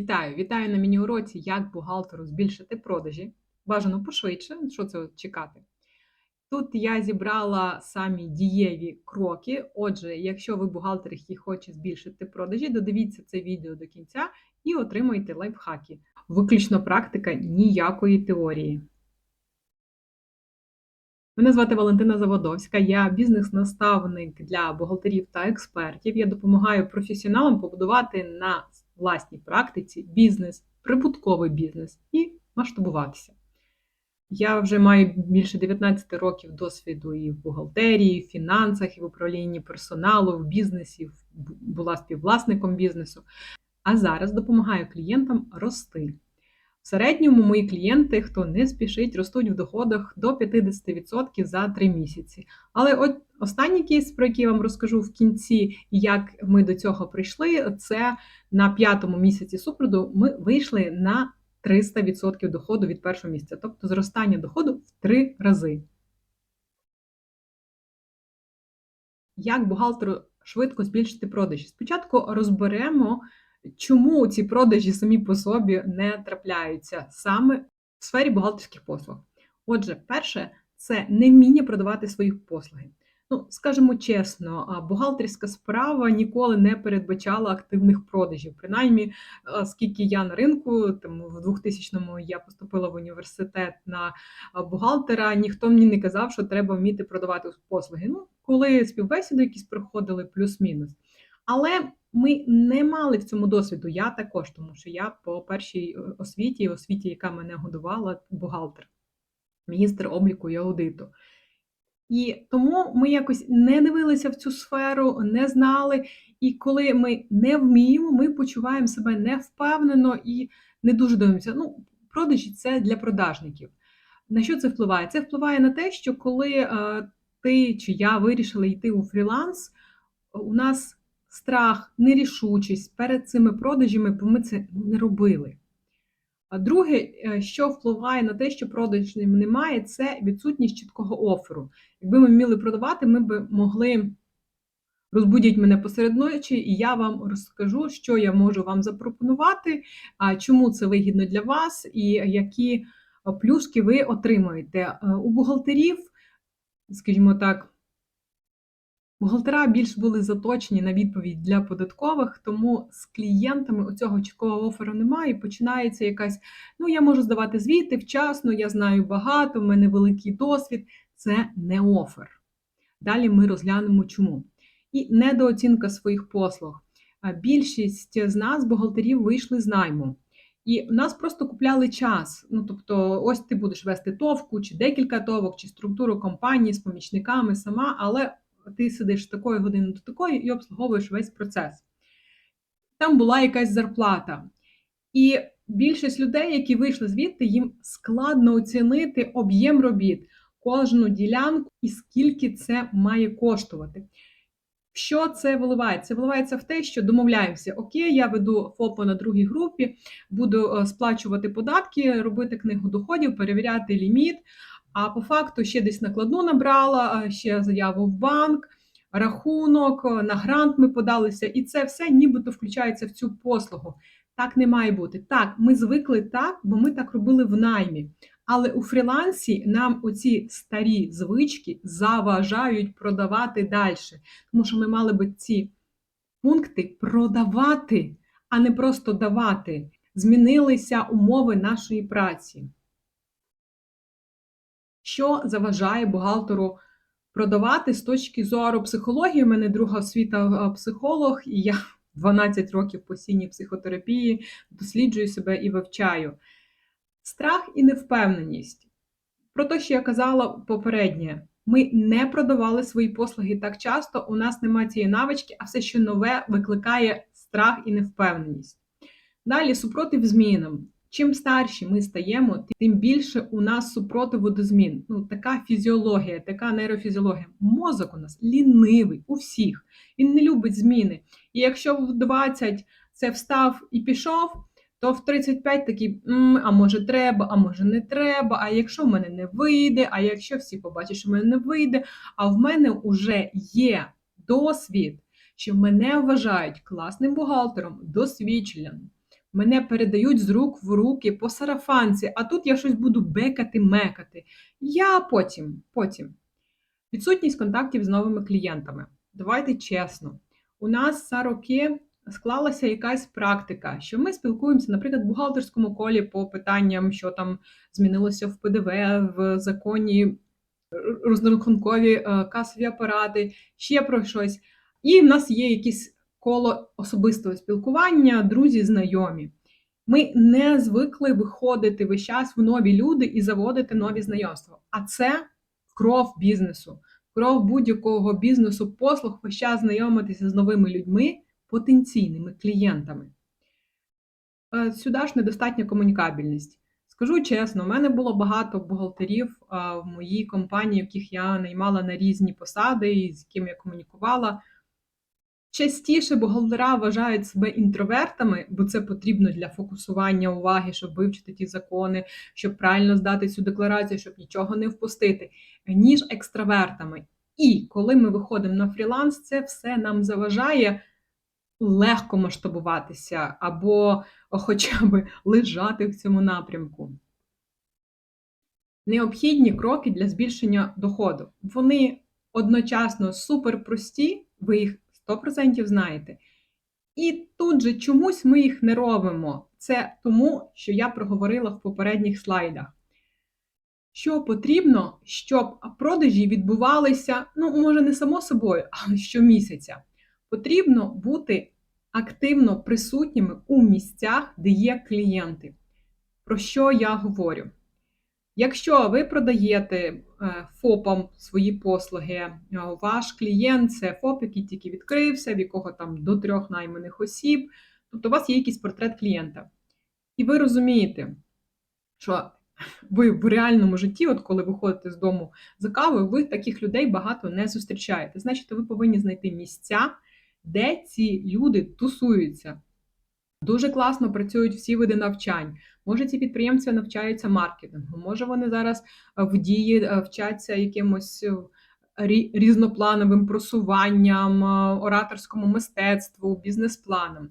Вітаю! Вітаю на міні-уроці, як бухгалтеру збільшити продажі. Бажано пошвидше, що це чекати. Тут я зібрала самі дієві кроки. Отже, якщо ви бухгалтер, який хоче збільшити продажі, додивіться це відео до кінця і отримуйте лайфхаки. Виключно практика ніякої теорії. Мене звати Валентина Заводовська, я бізнес-наставник для бухгалтерів та експертів. Я допомагаю професіоналам побудувати на власній практиці бізнес, прибутковий бізнес і масштабуватися. Я вже маю більше 19 років досвіду і в бухгалтерії, і в фінансах, і в управлінні персоналу, в бізнесі, була співвласником бізнесу. А зараз допомагаю клієнтам рости. В середньому мої клієнти, хто не спішить, ростуть в доходах до 50% за 3 місяці. Але от останній кейс, про який я вам розкажу в кінці, як ми до цього прийшли, це на п'ятому місяці супроводу ми вийшли на 300% доходу від першого місяця, тобто зростання доходу в 3 рази. Як бухгалтеру швидко збільшити продажі? Спочатку розберемо. Чому ці продажі самі по собі не трапляються саме в сфері бухгалтерських послуг? Отже, перше, це невміння продавати свої послуги. Ну, скажімо чесно, бухгалтерська справа ніколи не передбачала активних продажів. Принаймні, скільки я на ринку, там в 2000-му я поступила в університет на бухгалтера, ніхто мені не казав, що треба вміти продавати послуги. Ну, коли співбесіди якісь проходили, плюс-мінус. Але ми не мали в цьому досвіду. Я також, тому що я по першій е, освіті, освіті, яка мене годувала, бухгалтер, міністр обліку і аудиту. І тому ми якось не дивилися в цю сферу, не знали. І коли ми не вміємо, ми почуваємо себе невпевнено і не дуже дивимося. Ну, продажі це для продажників. На що це впливає? Це впливає на те, що коли е, ти чи я вирішили йти у фріланс, у нас страх, нерішучість перед цими продажами, бо ми це не робили. А друге, е, що впливає на те, що продажів немає, це відсутність чіткого оферу. Якби ми вміли продавати, ми б могли розбудіть мене посеред ночі, і я вам розкажу, що я можу вам запропонувати, чому це вигідно для вас, і які плюшки ви отримаєте. Е, у бухгалтерів, скажімо так, Бухгалтера більш були заточені на відповідь для податкових, тому з клієнтами у цього чіткого оферу немає. І починається якась: ну я можу здавати звіти вчасно, я знаю багато, в мене великий досвід. Це не офер. Далі ми розглянемо чому. І недооцінка своїх послуг. Більшість з нас, бухгалтерів, вийшли з найму. І нас просто купляли час. Ну, тобто, ось ти будеш вести товку, чи декілька товок, чи структуру компанії з помічниками сама, але ти сидиш з такої години до такої і обслуговуєш весь процес. Там була якась зарплата. І більшість людей, які вийшли звідти, їм складно оцінити об'єм робіт, кожну ділянку і скільки це має коштувати. Що це виливається? Це виливається в те, що домовляємося, окей, я веду ФОПу на другій групі, буду е, сплачувати податки, робити книгу доходів, перевіряти ліміт. А по факту ще десь накладну набрала, ще заяву в банк, рахунок, на грант ми подалися, і це все нібито включається в цю послугу. Так не має бути. Так, ми звикли так, бо ми так робили в наймі. Але у фрілансі нам оці старі звички заважають продавати далі. Тому що ми мали би ці пункти продавати, а не просто давати. Змінилися умови нашої праці що заважає бухгалтеру продавати з точки зору психології. У мене друга освіта психолог, і я 12 років постійній психотерапії досліджую себе і вивчаю. Страх і невпевненість. Про те, що я казала попереднє, ми не продавали свої послуги так часто, у нас немає цієї навички, а все, що нове, викликає страх і невпевненість. Далі супротив змінам. Чим старші ми стаємо, тим більше у нас супротиву до змін. Ну, така фізіологія, така нейрофізіологія. Мозок у нас лінивий у всіх. Він не любить зміни. І якщо в 20 це встав і пішов, то в 35 такий, а може треба, а може не треба. А якщо в мене не вийде, а якщо всі побачать, що в мене не вийде, а в мене вже є досвід, що мене вважають класним бухгалтером, досвідченим Мене передають з рук в руки по сарафанці, а тут я щось буду бекати-мекати. Я потім, потім. Відсутність контактів з новими клієнтами. Давайте чесно, у нас за роки склалася якась практика, що ми спілкуємося, наприклад, в бухгалтерському колі по питанням, що там змінилося в ПДВ, в законі розрахункові е, касові апарати, ще про щось. І в нас є якесь коло особистого спілкування, друзі, знайомі. Ми не звикли виходити весь час в нові люди і заводити нові знайомства. А це кров бізнесу, кров будь-якого бізнесу, послуг весь час знайомитися з новими людьми, потенційними клієнтами. Е, Сюди ж недостатня комунікабельність. Скажу чесно, у мене було багато бухгалтерів в моїй компанії, яких я наймала на різні посади, з якими я комунікувала. Частіше бухгалтера вважають себе інтровертами, бо це потрібно для фокусування уваги, щоб вивчити ті закони, щоб правильно здати цю декларацію, щоб нічого не впустити, ніж екстравертами. І коли ми виходимо на фріланс, це все нам заважає легко масштабуватися або хоча б лежати в цьому напрямку. Необхідні кроки для збільшення доходу. Вони одночасно суперпрості, ви їх 100% знаєте. І тут же чомусь ми їх не робимо. Це тому, що я проговорила в попередніх слайдах. Що потрібно, щоб продажі відбувалися, ну, може, не само собою, але щомісяця. Потрібно бути активно присутніми у місцях, де є клієнти. Про що я говорю? Якщо ви продаєте е, ФОПам свої послуги, е, ваш клієнт це ФОП, який тільки відкрився, в якого там до трьох найманих осіб, тобто у вас є якийсь портрет клієнта. І ви розумієте, що ви в реальному житті, от коли виходите з дому за кавою, ви таких людей багато не зустрічаєте. Значить, ви повинні знайти місця, де ці люди тусуються. Дуже класно працюють всі види навчань. Може, ці підприємці навчаються маркетингу, може вони зараз в дії е, вчаться якимось е, різноплановим просуванням, е, ораторському мистецтву, бізнес-планам.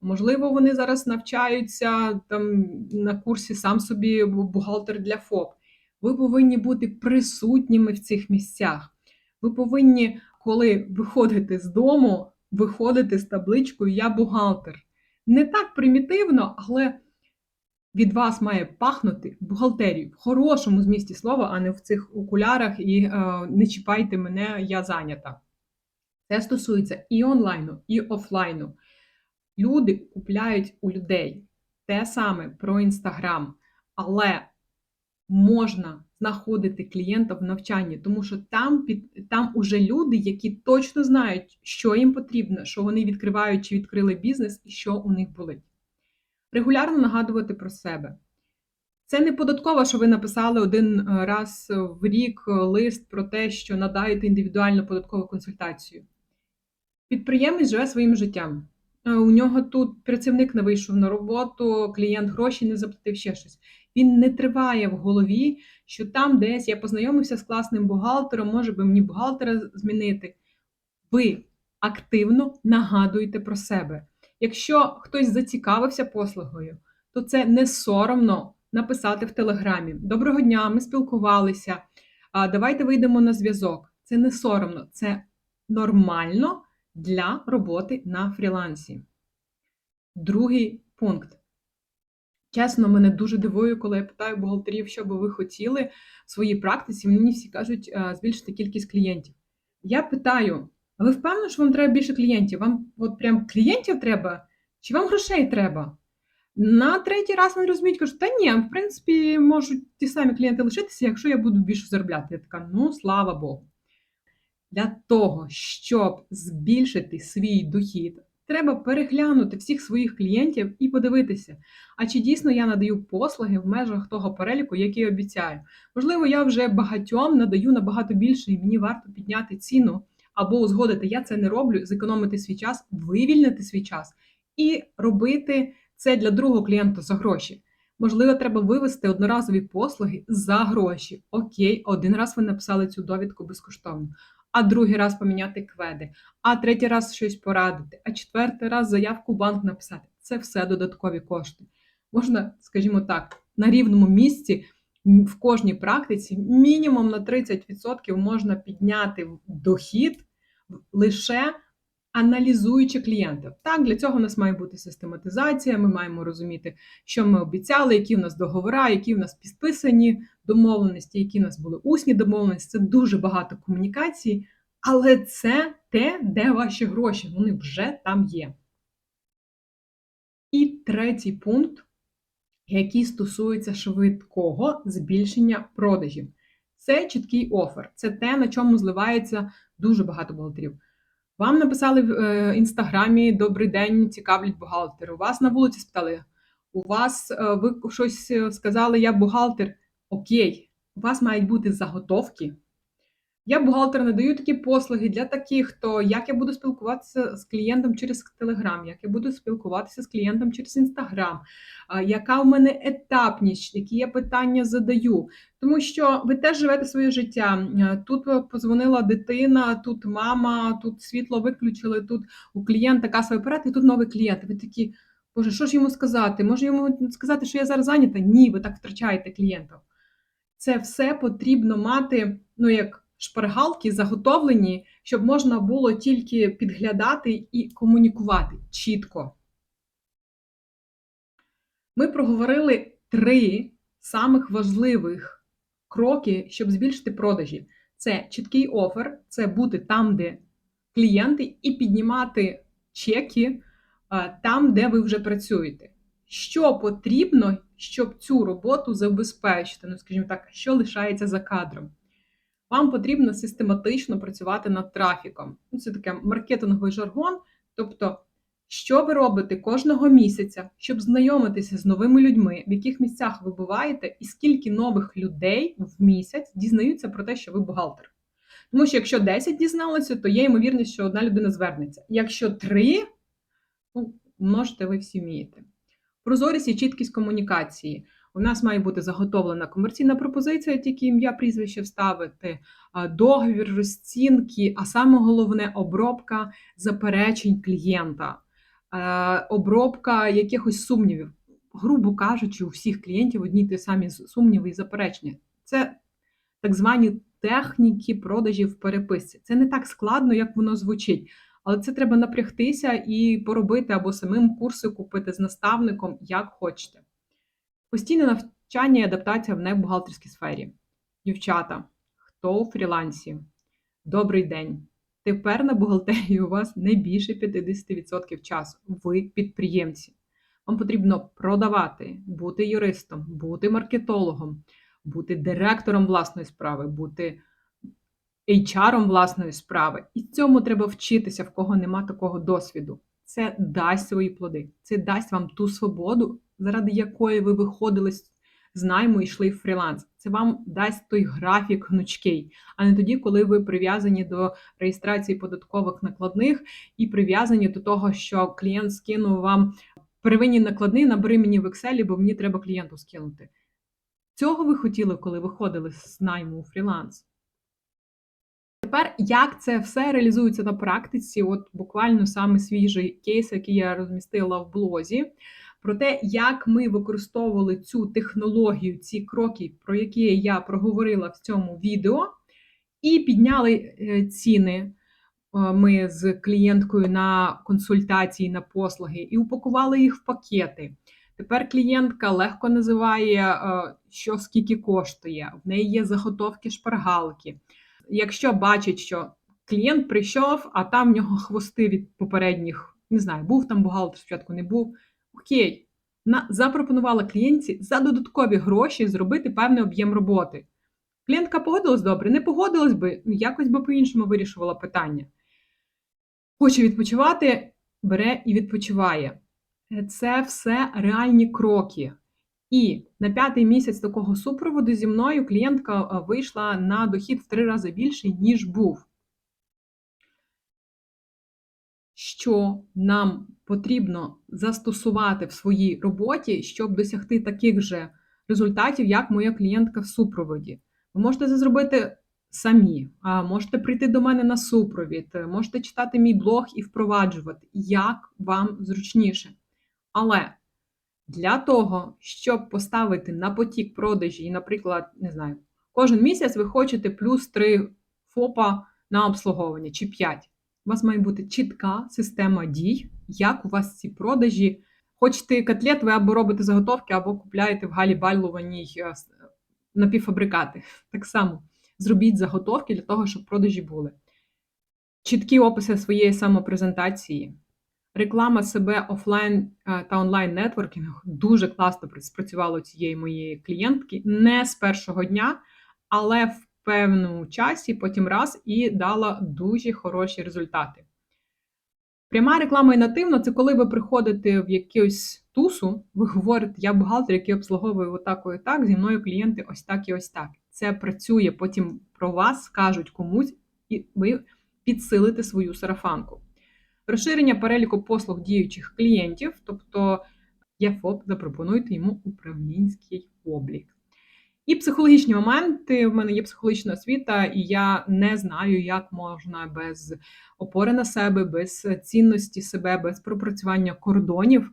Можливо, вони зараз навчаються там на курсі сам собі бухгалтер для ФОП. Ви повинні бути присутніми в цих місцях. Ви повинні, коли виходите з дому, виходити з табличкою Я бухгалтер. Не так примітивно, але від вас має пахнути бухгалтерію в хорошому змісті слова, а не в цих окулярах і е, не чіпайте мене, я зайнята. Це стосується і онлайну, і офлайну. Люди купляють у людей те саме про Інстаграм, але можна знаходити клієнта в навчанні, тому що там під там уже люди, які точно знають, що їм потрібно, що вони відкривають чи відкрили бізнес і що у них болить. Регулярно нагадувати про себе. Це не податково, що ви написали один е, раз в рік лист про те, що надаєте індивідуальну податкову консультацію. Підприємець живе своїм життям. Е, у нього тут працівник не вийшов на роботу, клієнт гроші не заплатив ще щось. Він не триває в голові, що там десь я познайомився з класним бухгалтером, може би мені бухгалтера змінити. Ви активно нагадуєте про себе. Якщо хтось зацікавився послугою, то це не соромно написати в Телеграмі: Доброго дня, ми спілкувалися, давайте вийдемо на зв'язок. Це не соромно, це нормально для роботи на фрілансі. Другий пункт. Чесно, мене дуже дивує, коли я питаю бухгалтерів, що би ви хотіли в своїй практиці. Мені всі кажуть, збільшити кількість клієнтів. Я питаю: а ви впевнені, що вам треба більше клієнтів? Вам от прям клієнтів треба? Чи вам грошей треба? На третій раз вони розуміють, кажуть, та ні, в принципі, можуть ті самі клієнти лишитися, якщо я буду більше заробляти. Я така, ну слава Богу. Для того, щоб збільшити свій дохід, треба переглянути всіх своїх клієнтів і подивитися, а чи дійсно я надаю послуги в межах того переліку, який обіцяю. Можливо, я вже багатьом надаю набагато більше, і мені варто підняти ціну або узгодити, я це не роблю, зекономити свій час, вивільнити свій час і робити це для другого клієнта за гроші. Можливо, треба вивести одноразові послуги за гроші. Окей, один раз ви написали цю довідку безкоштовно а другий раз поміняти кведи, а третій раз щось порадити, а четвертий раз заявку в банк написати. це все додаткові кошти. Можна, скажімо так, на рівному місці в кожній практиці мінімум на 30% можна підняти дохід лише аналізуючи клієнта. Так, для цього у нас має бути систематизація. Ми маємо розуміти, що ми обіцяли, які в нас договори, які в нас підписані домовленості, які в нас були усні домовленості. Це дуже багато комунікацій, але це те, де ваші гроші. Вони вже там є. І третій пункт, який стосується швидкого збільшення продажів. Це чіткий офер. Це те, на чому зливається дуже багато бухгалтерів. Вам написали в е, інстаграмі Добрий день, цікавлять бухгалтери. У вас на вулиці спитали, у вас е, ви щось е, сказали, я бухгалтер. Окей, у вас мають бути заготовки. Я бухгалтер надаю такі послуги для таких, хто як я буду спілкуватися з клієнтом через Телеграм, як я буду спілкуватися з клієнтом через Інстаграм, яка у мене етапність, які я питання задаю. Тому що ви теж живете своє життя. Тут позвонила дитина, тут мама, тут світло виключили, тут у клієнта касовий апарат, і тут новий клієнт. Ви такі, боже, що ж йому сказати? Може йому сказати, що я зараз зайнята? Ні, ви так втрачаєте клієнтів. Це все потрібно мати, ну як шпаргалки заготовлені, щоб можна було тільки підглядати і комунікувати чітко. Ми проговорили три самих важливих кроки, щоб збільшити продажі. Це чіткий офер, це бути там, де клієнти, і піднімати чеки там, де ви вже працюєте. Що потрібно, щоб цю роботу забезпечити? Ну, скажімо так, що лишається за кадром? Вам потрібно систематично працювати над трафіком. Ну, Це таке маркетинговий жаргон. Тобто, що ви робите кожного місяця, щоб знайомитися з новими людьми, в яких місцях ви буваєте, і скільки нових людей в місяць дізнаються про те, що ви бухгалтер. Тому що якщо 10 дізналося, то є ймовірність, що одна людина звернеться. Якщо 3, ну, множите, ви всі вмієте. Прозорість і чіткість комунікації. У нас має бути заготовлена комерційна пропозиція, тільки ім'я, прізвище вставити, договір, розцінки, а саме головне обробка заперечень клієнта, обробка якихось сумнівів. Грубо кажучи, у всіх клієнтів одні ті самі сумніви і заперечення. Це так звані техніки продажів в переписці. Це не так складно, як воно звучить. Але це треба напрягтися і поробити або самим курси купити з наставником, як хочете. Постійне навчання і адаптація в небухгалтерській сфері. Дівчата, хто у фрілансі? Добрий день! Тепер на бухгалтерії у вас не більше 50% часу. Ви підприємці. Вам потрібно продавати, бути юристом, бути маркетологом, бути директором власної справи, бути HR власної справи. І цьому треба вчитися, в кого нема такого досвіду. Це дасть свої плоди, це дасть вам ту свободу, заради якої ви виходили з найму і йшли в фріланс. Це вам дасть той графік гнучкий, а не тоді, коли ви прив'язані до реєстрації податкових накладних і прив'язані до того, що клієнт скинув вам первинні накладні, набери мені в Excel, бо мені треба клієнту скинути. Цього ви хотіли, коли виходили з найму у фріланс. Тепер як це все реалізується на практиці? От буквально саме свіжий кейс, який я розмістила в блозі про те, як ми використовували цю технологію, ці кроки, про які я проговорила в цьому відео, і підняли е, ціни. Е, ми з клієнткою на консультації, на послуги, і упакували їх в пакети. Тепер клієнтка легко називає, е, що скільки коштує. В неї є заготовки шпаргалки. Якщо бачить, що клієнт прийшов, а там в нього хвости від попередніх, не знаю, був там бухгалтер, спочатку не був. Окей, запропонувала клієнтці за додаткові гроші зробити певний об'єм роботи. Клієнтка погодилась добре, не погодилась би, ну якось би по-іншому вирішувала питання. Хоче відпочивати, бере і відпочиває. Це все реальні кроки. І на п'ятий місяць такого супроводу зі мною клієнтка вийшла на дохід в три рази більший, ніж був. Що нам потрібно застосувати в своїй роботі, щоб досягти таких же результатів, як моя клієнтка в супроводі. Ви можете це зробити самі, можете прийти до мене на супровід, можете читати мій блог і впроваджувати, як вам зручніше. Але для того, щоб поставити на потік продажі, і, наприклад, не знаю, кожен місяць ви хочете плюс 3 ФОПа на обслуговування чи 5. У вас має бути чітка система дій, як у вас ці продажі. Хочете котлет, ви або робите заготовки, або купляєте в Галі Бальлованій е, с- напівфабрикати. Так само зробіть заготовки для того, щоб продажі були. Чіткі описи своєї самопрезентації, реклама себе офлайн е, та онлайн нетворкінгу дуже класно пр- спрацювало цієї моєї клієнтки не з першого дня, але в певному часі, потім раз і дала дуже хороші результати. Пряма реклама і нативна це коли ви приходите в якусь тусу, ви говорите, я бухгалтер, який обслуговує отак і так, зі мною клієнти ось так і ось так. Це працює, потім про вас скажуть комусь, і ви підсилите свою сарафанку. Розширення переліку послуг діючих клієнтів, тобто є ФОП, запропонуйте йому управлінський облік. І психологічні моменти. В мене є психологічна освіта, і я не знаю, як можна без опори на себе, без цінності себе, без пропрацювання кордонів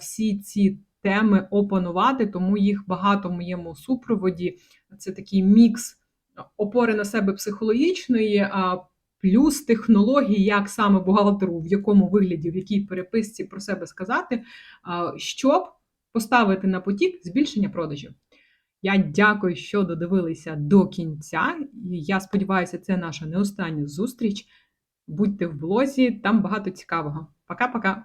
всі ці теми опанувати, тому їх багато в моєму супроводі. Це такий мікс опори на себе психологічної, плюс технології, як саме бухгалтеру, в якому вигляді, в якій переписці про себе сказати, щоб поставити на потік збільшення продажів. Я дякую, що додивилися до кінця. Я сподіваюся, це наша не остання зустріч. Будьте в блозі, там багато цікавого. Пока-пока.